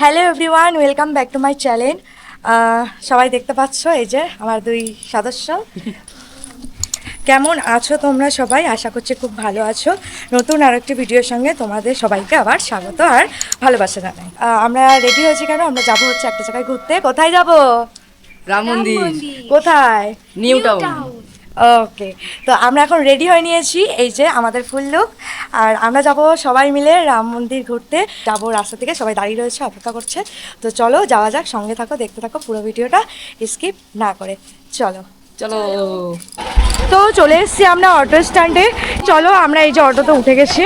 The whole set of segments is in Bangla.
Hello everyone welcome back to my channel সবাই দেখতে পাচ্ছ? এই যে আমার দুই সদস্য। কেমন আছো তোমরা সবাই? আশা করছি খুব ভালো আছো। নতুন আর একটি ভিডিওর সঙ্গে তোমাদের সবাইকে আবার স্বাগত আর ভালোবাসা জানাই। আমরা রেডি হয়েছি কেন? আমরা যাব হচ্ছে একটা জায়গায় ঘুরতে। কোথায় যাব? রাম মন্দির কোথায় নিউ টাউন ওকে তো আমরা এখন রেডি হয়ে নিয়েছি এই যে আমাদের ফুল লুক আর আমরা যাব সবাই মিলে রাম মন্দির ঘুরতে। যাব রাস্তা থেকে সবাই দাঁড়িয়ে রয়েছে অপেক্ষা করছে। তো চলো যাওয়া যাক সঙ্গে থাকো দেখতে থাকো পুরো ভিডিওটা স্কিপ না করে। চলো। চলো। তো চলে এসেছি আমরা অটো স্ট্যান্ডে চলো আমরা এই যে অটোতে উঠে গেছি।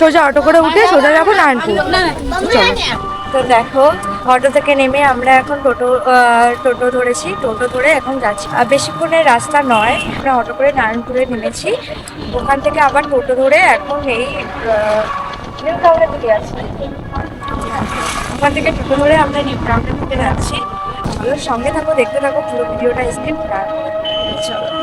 সোজা অটো করে উঠে সোজা যাব নারায়ণপুর। চলো। তো দেখো, অটো থেকে নেমে আমরা এখন টোটো টোটো ধরেছি, টোটো ধরে এখন যাচ্ছি। আর বেশিক্ষণের রাস্তা নয়, আমরা অটো করে নারায়ণপুরে নেমেছি। ওখান থেকে আবার টোটো ধরে এখন এই নিউ দিকে যাচ্ছি ওখান থেকে টোটো ধরে আমরা নিউ টাউনের দিকে যাচ্ছি। সঙ্গে থাকো, দেখতে থাকো পুরো ভিডিওটা স্কিপ না চলো।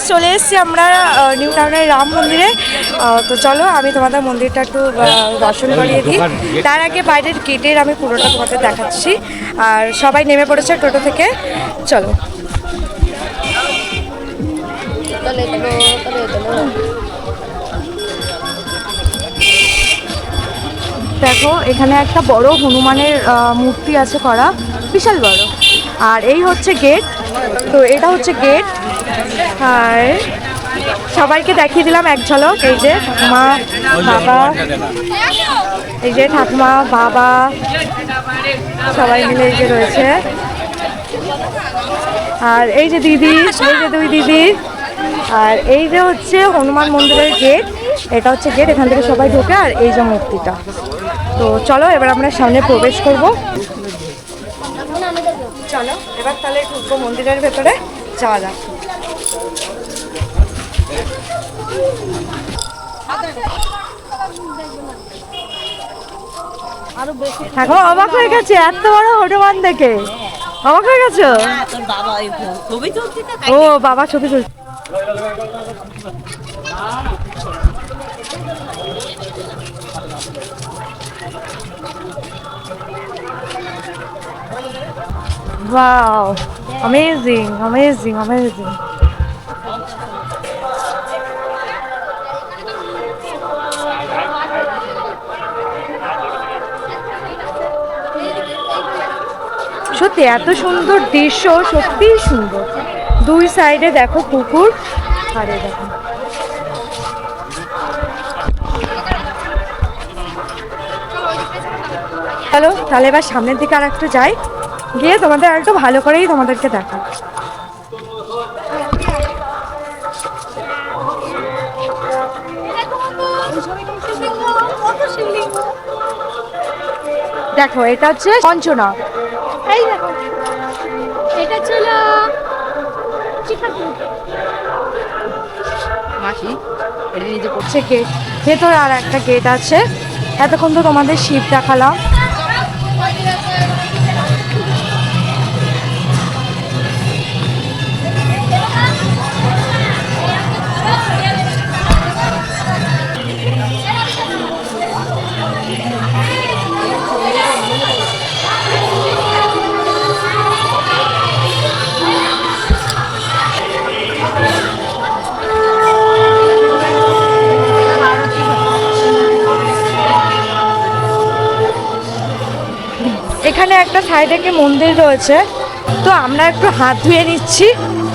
গাইস চলে এসেছি আমরা নিউ টাউনের রাম মন্দিরে। তো চলো আমি তোমাদের মন্দিরটা একটু দর্শন করিয়ে দিই। তার আগে বাইরের গেটের আমি পুরোটা তোমাদের দেখাচ্ছি। আর সবাই নেমে পড়েছে টোটো থেকে। চলো। দেখো এখানে একটা বড় হনুমানের মূর্তি আছে করা। বিশাল বড়। আর এই হচ্ছে গেট। তো এটা হচ্ছে গেট। আর সবাইকে দেখিয়ে দিলাম এক ঝলক, এই যে মা বাবা, এই যে ঠাকুমা, বাবা, সবাই মিলে এই যে রয়েছে। আর এই যে দিদি, এই যে দুই দিদি, আর এই যে হচ্ছে হনুমান মন্দিরের গেট, এটা হচ্ছে গেট, এখান থেকে সবাই ঢোকে, আর এই যে মূর্তিটা। তো চলো, এবার আমরা সামনে প্রবেশ করব। চলো, এবার তাহলে ঢুকবো মন্দিরের ভেতরে, যাওয়া যাক। এখন অবাক হয়ে গেছে এত বড় হনুমান দেখে। অবাক হয়ে গেছো? ও বাবা ছবি তুলছে। Wow, amazing, amazing, amazing. সত্যি, এত সুন্দর দৃশ্য, সত্যিই সুন্দর। দুই সাইডে দেখো পুকুর, আরে দেখো। চলো, তাহলে এবার সামনের দিকে আর একটু যাই। গিয়ে তোমাদের আর একটু ভালো করেই তোমাদেরকে দেখা। দেখো, এটা হচ্ছে পঞ্চনা এটা নিজে করছে গেট ভেতরে আর একটা গেট আছে। এতক্ষণ তো তোমাদের শিব দেখালাম এখানে একটা সাইডে কি মন্দির রয়েছে। তো আমরা একটু হাত ধুয়ে নিচ্ছি।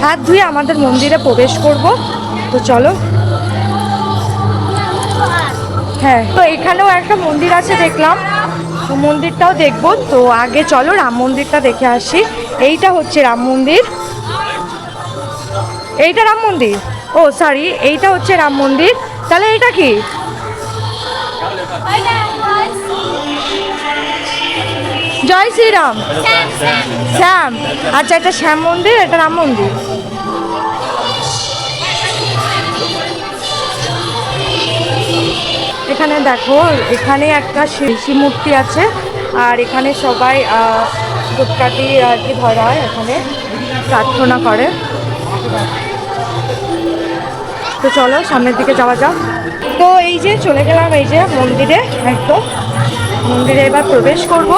হাত ধুয়ে আমাদের মন্দিরে প্রবেশ করব। তো চলো। হ্যাঁ তো এখানেও একটা মন্দির আছে দেখলাম। তো মন্দিরটাও দেখব। তো আগে চলো রাম মন্দিরটা দেখে আসি। এইটা হচ্ছে রাম মন্দির। এইটা রাম মন্দির? ও সরি এইটা হচ্ছে রাম মন্দির। তাহলে এইটা কি? জয় শ্রীরাম। শ্যাম আচ্ছা এটা শ্যাম মন্দির এটা রাম মন্দির? এখানে দেখো এখানে একটা শিশি মূর্তি আছে আর এখানে সবাই ধূপকাঠি আর কি ধরা হয় এখানে? প্রার্থনা করে। তো চলো সামনের দিকে যাওয়া যাক। তো এই যে চলে গেলাম এই যে মন্দিরে একদম। মন্দিরে এবার প্রবেশ করব।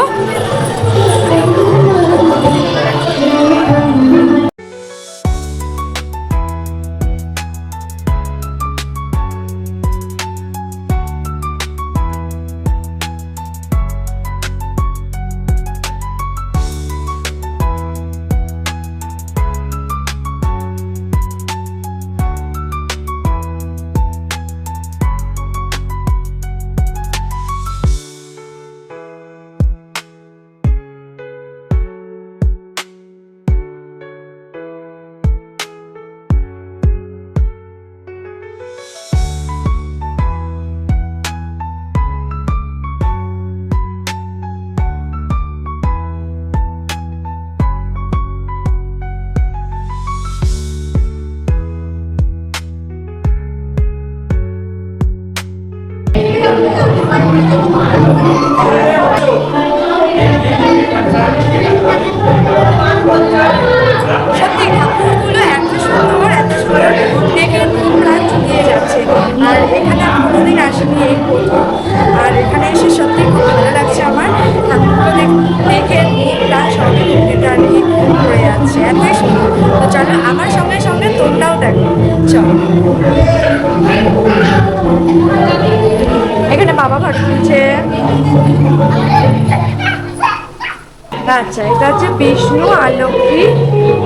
আচ্ছা এটা হচ্ছে বিষ্ণু আর লক্ষ্মী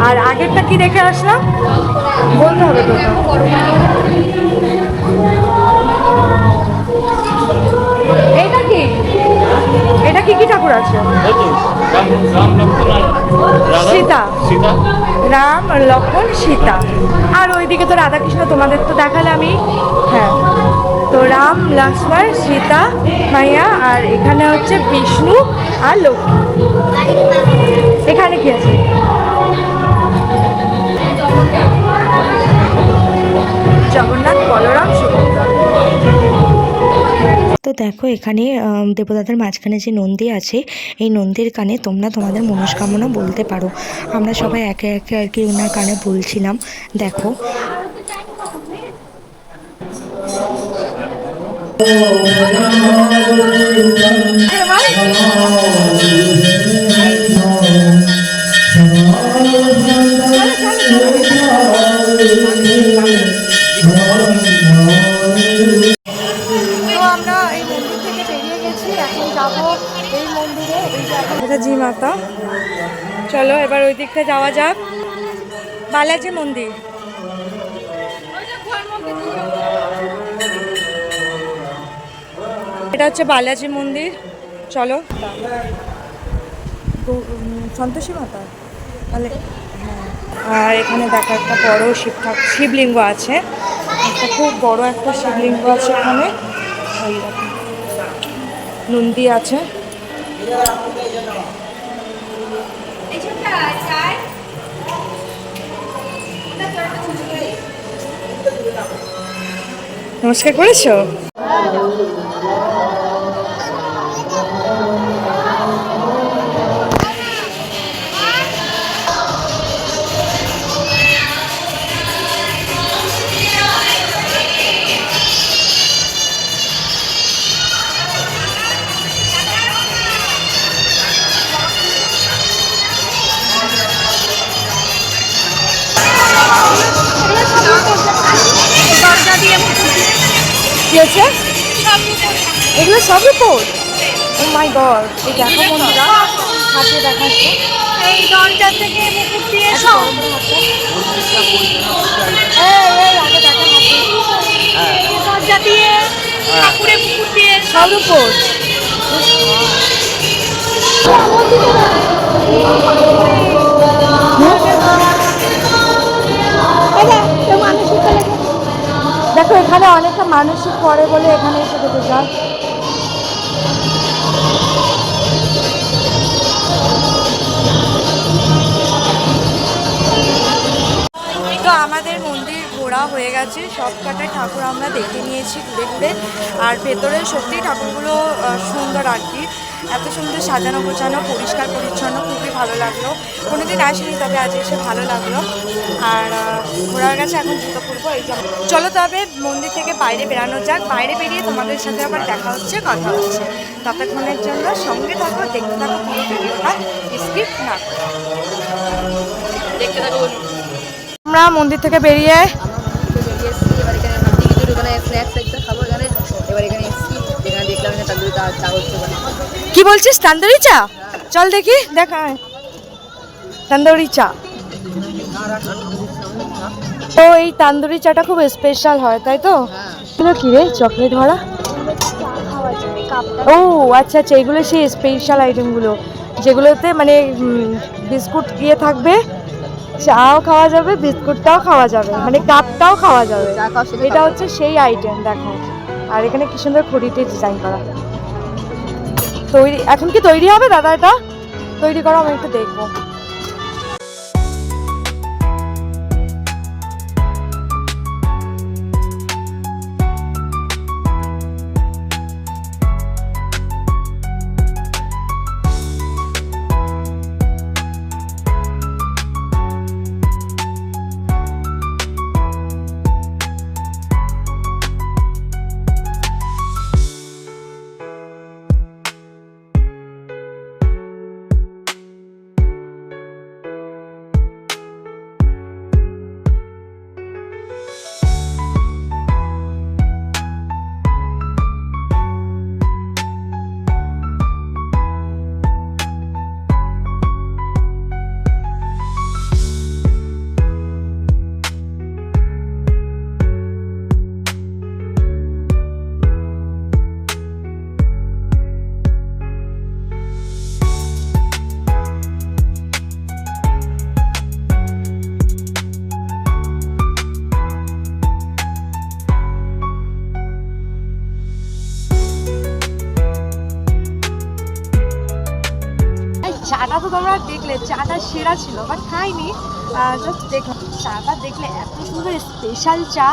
আর আগেরটা কি দেখে আসলাম? বলতে হবে তো এটা কি? এটা কি কি ঠাকুর আছে। সীতা। রাম, লক্ষ্মণ, সীতা। আর ওইদিকে তো রাধাকৃষ্ণ, তোমাদের তো দেখালে আমি হ্যাঁ। তো রাম লক্ষ্মণ সীতা মাইয়া আর এখানে হচ্ছে বিষ্ণু আর লক্ষ্মী। এখানে কি আছে? জগন্নাথ বলরাম তো দেখো এখানে আম, দেবদাদের মাঝখানে যে নন্দী আছে এই নন্দীর কানে তোমরা তোমাদের মনস্কামনা বলতে পারো। আমরা সবাই একে একে আর কি ওনার কানে বলছিলাম। দেখো তো আমরা এই মন্দির থেকে বেরিয়ে গেছি এখন যাব এই মন্দিরে এই যে এখন- এটা জি মাতা চলো এবার ওই দিকটা যাওয়া যাক। বালাজি মন্দির। এটা হচ্ছে বালাজি মন্দির। চলো। সন্তোষী মাতা? তাহলে হ্যাঁ। আর এখানে দেখো একটা বড় শিব শিবলিঙ্গ আছে। একটা খুব বড় একটা শিবলিঙ্গ আছে এখানে। নন্দী আছে। নমস্কার করেছ? সব রিপোর্ট ও মাই গড এই দেখো বন্ধুরা হাতে দেখাচ্ছে। এই দরজা থেকে মুকুট দিয়ে সব। এই, এই, আগে দেখা হাতে দরজা দিয়ে ঠাকুরের মুকুট দিয়ে সব উপর দেখো এখানে অনেকটা মানুষই করে বলে এখানে এসে দেখে যায় আমাদের মন্দির হয়ে গেছে। সব কটা ঠাকুর আমরা দেখে নিয়েছি ঘুরে ঘুরে। আর ভেতরে সত্যি ঠাকুরগুলো সুন্দর আর এত সুন্দর সাজানো গোছানো পরিষ্কার পরিচ্ছন্ন খুবই ভালো লাগল। কোনো কোনোদিন আসিনি তবে আজ এসে ভালো লাগল। আর আহ, ঘোরা হয়ে গেছে এখন জুতো পরবো এই জন্য চলো তবে মন্দির থেকে বাইরে বেরানো যাক। বাইরে বেরিয়ে তোমাদের সাথে আবার দেখা হচ্ছে কথা হচ্ছে। ততক্ষণের জন্য সঙ্গে থাকো দেখতে থাকো পুরো ভিডিওটা স্কিপ না করো। দেখতে থাকুন আমরা মন্দির থেকে বেরিয়ে এবার এখানে স্ন্যাক্স একটা খাব এখানে। এবার এখানে এসেছি এখানে দেখলাম চা হচ্ছে কি বলছিস তান্দুরি চা? চল দেখি। দেখা তান্দুরি চা। তো এই তান্দুরি চাটা খুব স্পেশাল হয় তাই তো? এগুলো কি রে চকলেট ভরা ও আচ্ছা আচ্ছা এগুলো সেই স্পেশাল আইটেমগুলো যেগুলোতে মানে বিস্কুট দিয়ে থাকবে চাও খাওয়া যাবে বিস্কুটটাও খাওয়া যাবে মানে কাপটাও খাওয়া যাবে। এটা হচ্ছে সেই আইটেম দেখো। আর এখানে কি সুন্দর খড়িতে ডিজাইন করা। তৈরি এখন কি তৈরি হবে দাদা এটা? তৈরি করা আমি একটু দেখব। দেখলে, চাটা সেরা ছিল বাট খাইনি। জাস্ট দেখো চাটা দেখলে এত সুন্দর স্পেশাল চা।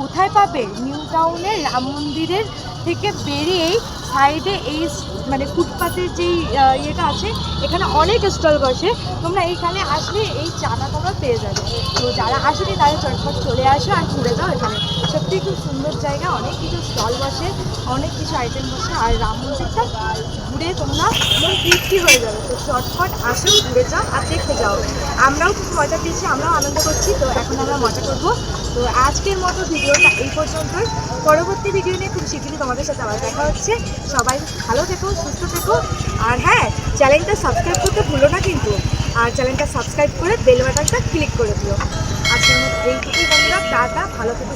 কোথায় পাবে? নিউ টাউনের রাম মন্দিরের থেকে বেরিয়েই সাইডে এই মানে ফুটপাতের যেই ইয়েটা আছে, এখানে অনেক স্টল বসে। তোমরা এইখানে আসলে এই চাটা তোমরা পেয়ে যাবে। তো যারা আসেনি, তারা চটপট চলে আসো আর ঘুরে যাও এখানে। সত্যি খুব সুন্দর জায়গা, অনেক কিছু স্টল বসে, অনেক কিছু আইটেম বসে। আর রাম মন্দিরটা ঘুরে তোমরা, মন তৃপ্তি হয়ে যাবে। তো চটফট আসো ঘুরে যাও আর দেখতে যাও। আমরাও খুব মজা পেয়েছি, আমরাও আনন্দ করছি। তো এখন আমরা মজা করব। তো আজকের মতো ভিডিওটা এই পর্যন্তই। পরবর্তী ভিডিও নিয়ে খুব শীঘ্রই তোমাদের সাথে আবার দেখা হচ্ছে। সবাই ভালো থেকো, সুস্থ থেকো। আর হ্যাঁ চ্যানেলটা সাবস্ক্রাইব করতে ভুলো না কিন্তু। আর চ্যানেলটা সাবস্ক্রাইব করে বেল বাটনটা ক্লিক করে দিও। আজকের মতো এইটুকুই বন্ধুরা, টাটা, ভালো থেকো।